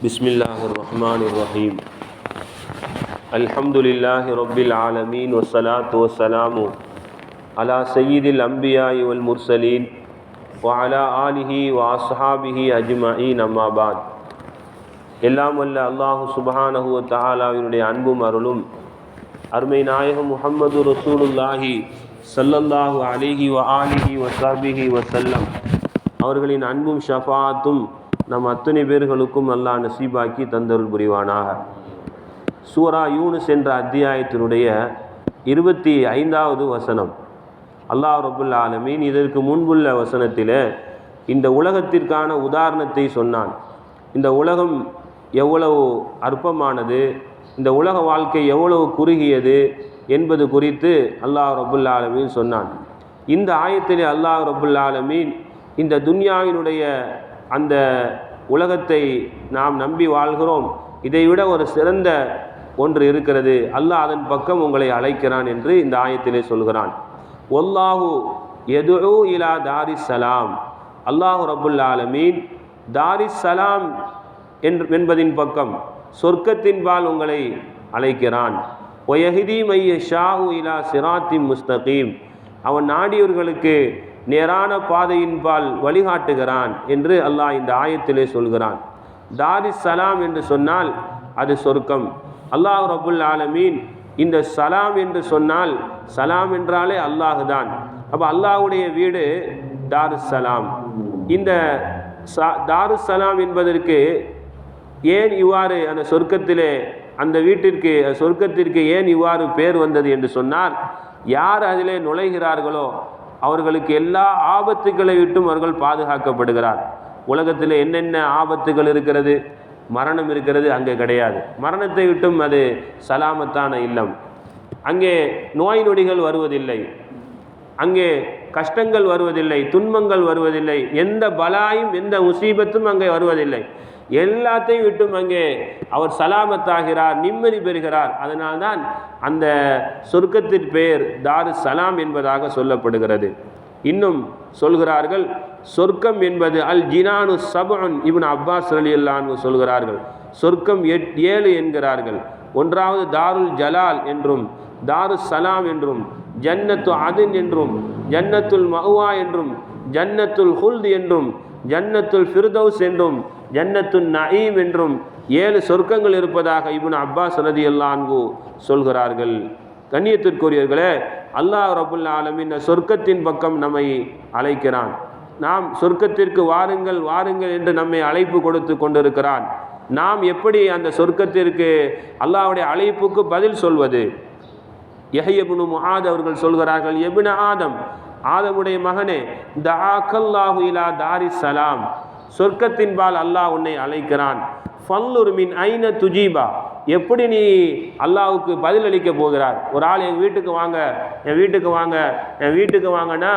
بسم الله الرحمن الرحيم الحمد لله رب العالمين والصلاة والسلام على سيد الأنبياء والمرسلين وعلى آله وأصحابه أجمعين أما بعد எல்லாம் வல்ல அல்லாஹு சுபஹானஹு வ தஆலாவினுடைய அன்பும் அருளும் அருமை நாயகம் முஹம்மது ரசூலுல்லாஹி ஸல்லல்லாஹு அலைஹி வ ஆலிஹி வ ஸஹ்பிஹி வஸல்லம் அவர்களின் அன்பும் ஷஃபாத்தும் நம் அத்தனை பேர்களுக்கும் அல்லாஹ் நசீபாக்கி தந்தருள் புரிவானாக. சூரா யூனுஸ் என்ற அத்தியாயத்தினுடைய இருபத்தி ஐந்தாவது வசனம். அல்லாஹ் ரபுல் ஆலமீன் இதற்கு முன்புள்ள வசனத்தில் இந்த உலகத்திற்கான உதாரணத்தை சொன்னான். இந்த உலகம் எவ்வளவு அற்பமானது இந்த உலக வாழ்க்கை எவ்வளவு குறுகியது என்பது குறித்து அல்லாஹ் ரபுல் ஆலமீன் சொன்னான். இந்த ஆயத்திலே அல்லாஹ் ரபுல் ஆலமீன் இந்த துன்யாவினுடைய அந்த உலகத்தை நாம் நம்பி வாழ்கிறோம். இதைவிட ஒரு சிறந்த ஒன்று இருக்கிறது. அல்லாஹ் அதன் பக்கம் உங்களை அழைக்கிறான் என்று இந்த ஆயத்திலே சொல்கிறான். ஒல்லாஹு எதுஉ இலா தாரிஸ் சலாம் அல்லாஹு ரபுல் ஆலமீன் தாரிஸ் சலாம் என்று என்பதின் பக்கம் சொர்க்கத்தின்பால் உங்களை அழைக்கிறான். ஒயஹிதி மைய ஷாஹு இலா சிராத்தி முஸ்தகீம். அவன் நாடியவர்களுக்கு நேரான பாதையின்பால் வழிகாட்டுகிறான் என்று அல்லாஹ் இந்த ஆயத்திலே சொல்கிறான். தாரி சலாம் என்று சொன்னால் அது சொர்க்கம். அல்லாஹ் ரபுல் ஆலமீன் இந்த சலாம் என்று சொன்னால் சலாம் என்றாலே அல்லாஹு தான் அப்போ அல்லாஹுடைய வீடு தாருஸ் சலாம். இந்த தாருஸ் சலாம் என்பதற்கு ஏன் இவ்வாறு அந்த சொர்க்கத்திலே அந்த வீட்டிற்கு சொர்க்கத்திற்கு ஏன் இவ்வாறு பேர் வந்தது என்று சொன்னால் யார் அதிலே நுழைகிறார்களோ அவர்களுக்கு எல்லா ஆபத்துக்களை விட்டும் அவர்கள் பாதுகாக்கப்படுகிறார். உலகத்தில் என்னென்ன ஆபத்துகள் இருக்கிறது? மரணம் இருக்கிறது அங்கே கிடையாது. மரணத்தை விட்டும் அது சலாமத்தான இல்லம். அங்கே நோய் நொடிகள் வருவதில்லை. அங்கே கஷ்டங்கள் வருவதில்லை. துன்பங்கள் வருவதில்லை. எந்த பலாயும் எந்த முசீபத்தும் அங்கே வருவதில்லை. எல்லாத்தையும் விட்டும் அங்கே அவர் சலாமத்தாகிறார் நிம்மதி பெறுகிறார். அதனால்தான் அந்த சொர்க்கத்தின் பெயர் தாரு சலாம் என்பதாக சொல்லப்படுகிறது. இன்னும் சொல்கிறார்கள் சொர்க்கம் என்பது அல் ஜினானு சபன் இவன் அப்பாஸ் அலி அல்லான்னு சொல்கிறார்கள். சொர்க்கம் எட் ஏழு என்கிறார்கள். ஒன்றாவது தாருல் ஜலால் என்றும் தாரு சலாம் என்றும் ஜன்னத்து அதின் என்றும் ஜன்னத்துல் மஹுவா என்றும் ஜன்னத்துல் ஹுல்த் என்றும் ஜன்னத்துல் ஃபிர்தௌஸ் என்றும் ஜன்னத்துன் நயீம் என்றும் ஏழு சொர்க்கங்கள் இருப்பதாக இபுன் அப்பாஸ் ரதி அல்லான்கு சொல்கிறார்கள். கண்ணியத்திற்குரியவர்களே அல்லாஹ் ரபுல் ஆலமின் சொர்க்கத்தின் பக்கம் நம்மை அழைக்கிறான். நாம் சொர்க்கத்திற்கு வாருங்கள் வாருங்கள் என்று நம்மை அழைப்பு கொடுத்து கொண்டிருக்கிறான். நாம் எப்படி அந்த சொர்க்கத்திற்கு அல்லாவுடைய அழைப்புக்கு பதில் சொல்வது? எஹயபுனு முஹாத் அவர்கள் சொல்கிறார்கள் எபின ஆதம் ஆதமுடைய மகனே தாக்கல்லாஹு இலா தாரி சலாம். சொர்க்கத்தின்பால் அல்லாஹ் உன்னை அழைக்கிறான். ஃபல்லுர் மின் ஐன துஜீபா. எப்படி நீ அல்லாவுக்கு பதிலளிக்க போகிறார் ஒரு ஆள் எங்கள் வீட்டுக்கு வாங்க என் வீட்டுக்கு வாங்க என் வீட்டுக்கு வாங்கன்னா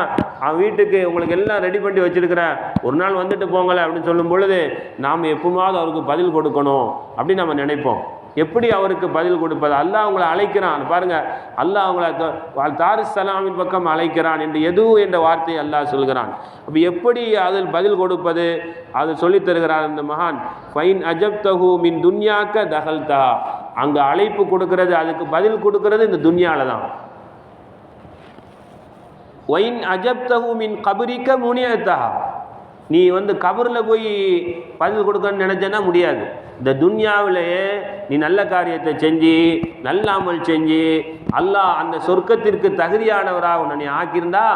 அவன் வீட்டுக்கு உங்களுக்கு எல்லாம் ரெடி பண்ணி வச்சுருக்கிறேன். ஒரு நாள் வந்துட்டு போங்களேன் அப்படின்னு சொல்லும் பொழுது நாம் எப்போமாவது அவருக்கு பதில் கொடுக்கணும் அப்படின்னு நம்ம நினைப்போம். எப்படி அவருக்கு பதில் கொடுப்பது? அல்லாஹ் அவங்களை அழைக்கிறான். பாருங்க அல்லாஹ் அவங்கள தாரு சலாமின் பக்கம் அழைக்கிறான் என்று எதுவும் என்ற வார்த்தையை அல்லாஹ் சொல்கிறான். அப்போ எப்படி அதில் பதில் கொடுப்பது? அது சொல்லித் தருகிறார் இந்த மகான் ஃபைன் அஜப் தகு மின் துன்யாக்க தகல் தா அங்கே அழைப்பு கொடுக்கறது அதுக்கு பதில் கொடுக்கறது இந்த துன்யாவில் தான். ஒயின் அஜப் தகு மின் கபரிக்க முனியத்தா நீ வந்து கபரில் போய் பதில் கொடுக்கணும்னு நினச்சேன்னா முடியாது. இந்த துன்யாவிலேயே நீ நல்ல காரியத்தை செஞ்சு நல்ல அமல் செஞ்சு அல்லாஹ் அந்த சொர்க்கத்திற்கு தகுதியானவராக உன்னை நீ ஆக்கியிருந்தா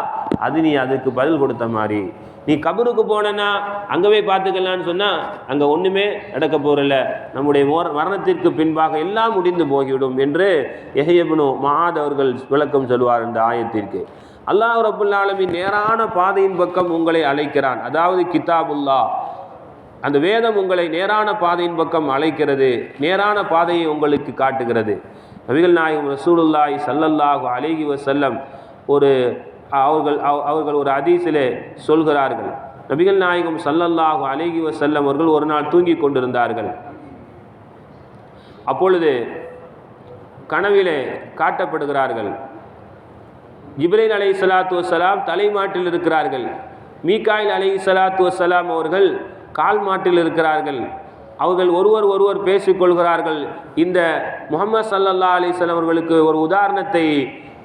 அது நீ அதுக்கு பதில் கொடுத்த மாதிரி. நீ கபருக்கு போனேன்னா அங்கே போய் பார்த்துக்கலான்னு சொன்னால் அங்கே ஒன்றுமே நடக்க போகிறல நம்முடைய மோர் மரணத்திற்கு பின்பாக எல்லாம் முடிந்து போகிவிடும் என்று எஹயபனு மகாத் அவர்கள் விளக்கம் சொல்வார் இந்த ஆயத்திற்கு. அல்லாஹ் ரபுல்லாலமி நேரான பாதையின் பக்கம் உங்களை அழைக்கிறான். அதாவது கிதாபுல்லா அந்த வேதம் உங்களை நேரான பாதையின் பக்கம் அழைக்கிறது. நேரான பாதையை உங்களுக்கு காட்டுகிறது. நபிகள் நாயகம் ரசூலுல்லாய் சல்லல்லாஹு அலேஹி வசல்லம் ஒரு அவர்கள் அவர்கள் ஒரு அதீசிலே சொல்கிறார்கள். நபிகள் நாயகம் சல்லல்லாஹு அலேஹி வசல்லம் அவர்கள் ஒரு நாள் தூங்கி கொண்டிருந்தார்கள். அப்பொழுது கனவிலே காட்டப்படுகிறார்கள். ஜிப்ரைல் அலை சலாத்து வசலாம் தலைமாட்டில் இருக்கிறார்கள். மீகாயில் அலை சலாத்து வசலாம் அவர்கள் கால் மாட்டில் இருக்கிறார்கள். அவர்கள் ஒருவர் ஒருவர் பேசிக்கொள்கிறார்கள் இந்த முகமது சல்லல்லா அலிஸ்லாம் அவர்களுக்கு ஒரு உதாரணத்தை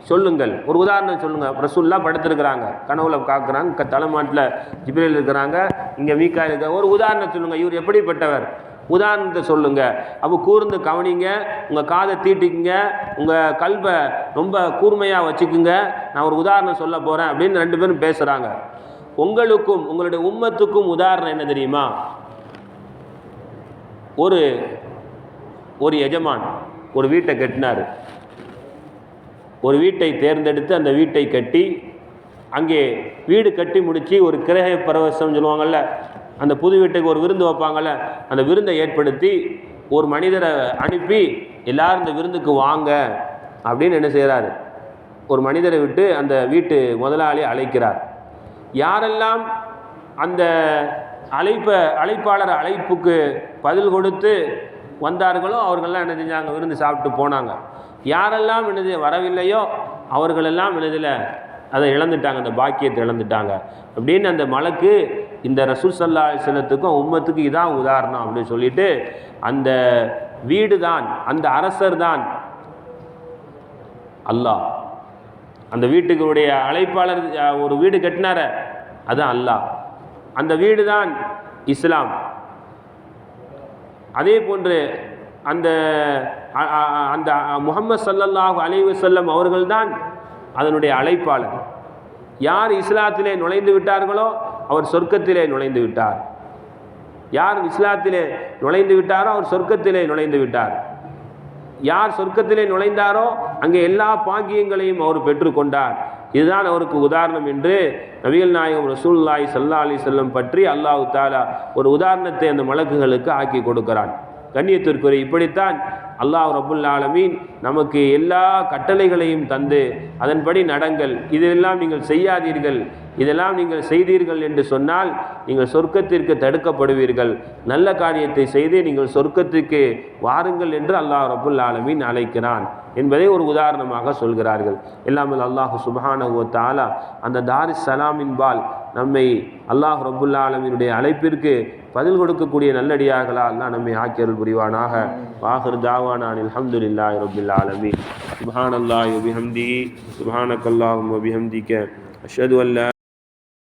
சொல்லுங்கள். ஒரு உதாரணம் சொல்லுங்கள் ரசூல்லா படுத்திருக்கிறாங்க. கனவுல காக்குறாங்க. தலைமாட்டில் ஜிப்ரேல் இருக்கிறாங்க. இங்கே மீக்கா இருக்க ஒரு உதாரணம் சொல்லுங்கள் இவர் எப்படிப்பட்டவர்? உதாரணத்தை சொல்லுங்க. அப்போ கூர்ந்து கவனிங்க. உங்கள் காதை தீட்டிக்குங்க. உங்கள் கல்வை ரொம்ப கூர்மையாக வச்சுக்குங்க. நான் ஒரு உதாரணம் சொல்ல போகிறேன் அப்படின்னு ரெண்டு பேரும் பேசுகிறாங்க உங்களுக்கும் உங்களுடைய உம்மத்துக்கும் உதாரணம் என்ன தெரியுமா? ஒரு ஒரு எஜமான் ஒரு வீட்டை கட்டினார். ஒரு வீட்டை தேர்ந்தெடுத்து அந்த வீட்டை கட்டி அங்கே வீடு கட்டி முடித்து ஒரு கிரக பரவசம் சொல்லுவாங்கள்ல அந்த புது வீட்டுக்கு ஒரு விருந்து வைப்பாங்கள்ல அந்த விருந்தை ஏற்படுத்தி ஒரு மனிதரை அனுப்பி எல்லாரும் இந்த விருந்துக்கு வாங்க அப்படின்னு என்ன செய்கிறாரு ஒரு மனிதரை விட்டு அந்த வீட்டு முதலாளி அழைக்கிறார். யாரெல்லாம் அந்த அழைப்ப அழைப்பாளர் அழைப்புக்கு பதில் கொடுத்து வந்தார்களோ அவர்கள்லாம் என்ன செஞ்சாங்க? விருந்து சாப்பிட்டு போனாங்க. யாரெல்லாம் என்னது வரவில்லையோ அவர்களெல்லாம் என்னதில் அதை இழந்துட்டாங்க அந்த பாக்கியத்தை இழந்துட்டாங்க. அப்படின்னு அந்த மலக்கு இந்த ரசூல் சல்லா செல்லத்துக்கும் உம்மத்துக்கு இதான் உதாரணம் அப்படின்னு சொல்லிட்டு அந்த வீடு தான் அந்த அரசர் தான் அல்லாஹ். அந்த வீட்டுக்குடைய அழைப்பாளர் ஒரு வீடு கட்டினார அது அல்லாஹ். அந்த வீடு தான் இஸ்லாம். அதே போன்று அந்த அந்த முகமது சல்லல்லாஹு அலைவசல்லம் அவர்கள்தான் அதனுடைய அழைப்பாளர். யார் இஸ்லாத்திலே நுழைந்து விட்டார்களோ அவர் சொர்க்கத்திலே நுழைந்து விட்டார். யார் இஸ்லாத்திலே நுழைந்து விட்டாரோ அவர் சொர்க்கத்திலே நுழைந்து விட்டார். யார் சொர்க்கத்திலே நுழைந்தாரோ அங்கே எல்லா பாக்கியங்களையும் அவர் பெற்றுக்கொண்டார். இதுதான் அவருக்கு உதாரணம் என்று நபிகள் நாயகம் ரசூல்லாய் சல்லா அலி செல்லம் பற்றி அல்லாஹு தாலா ஒரு உதாரணத்தை அந்த மலக்குகளுக்கு ஆக்கி கொடுக்கிறான். கண்ணியத்திற்குரிய இப்படித்தான் அல்லாஹ் ரபுல் ஆலமீன் நமக்கு எல்லா கட்டளைகளையும் தந்து அதன்படி நடங்கள். இதெல்லாம் நீங்கள் செய்யாதீர்கள். இதெல்லாம் நீங்கள் செய்தீர்கள் என்று சொன்னால் நீங்கள் சொர்க்கத்திற்கு தடுக்கப்படுவீர்கள். நல்ல காரியத்தை செய்து நீங்கள் சொர்க்கத்திற்கு வாருங்கள் என்று அல்லாஹ் ரபுல் ஆலமீன் அழைக்கிறான் என்பதை ஒரு உதாரணமாக சொல்கிறார்கள். எல்லாமல் அல்லாஹு சுபஹானஹு தாலா அந்த தாரிஸ் சலாமின்பால் நம்மை அல்லாஹ் ரபுல்லா ஆலமீனுடைய அழைப்பிற்கு பதில் கொடுக்கக்கூடிய நல்லடியாகலா அல்லாஹ் நம்மை ஆக்கியருள் புரிவானாக. வாஹர் தாவானான் ஆலமி ரபில் அல்லாஹ் அபிஹம்தி வபிஹம்திஹி. சுபஹானக்கல்லாஹும்ம அபிஹம்திக்க அஷது அல்லா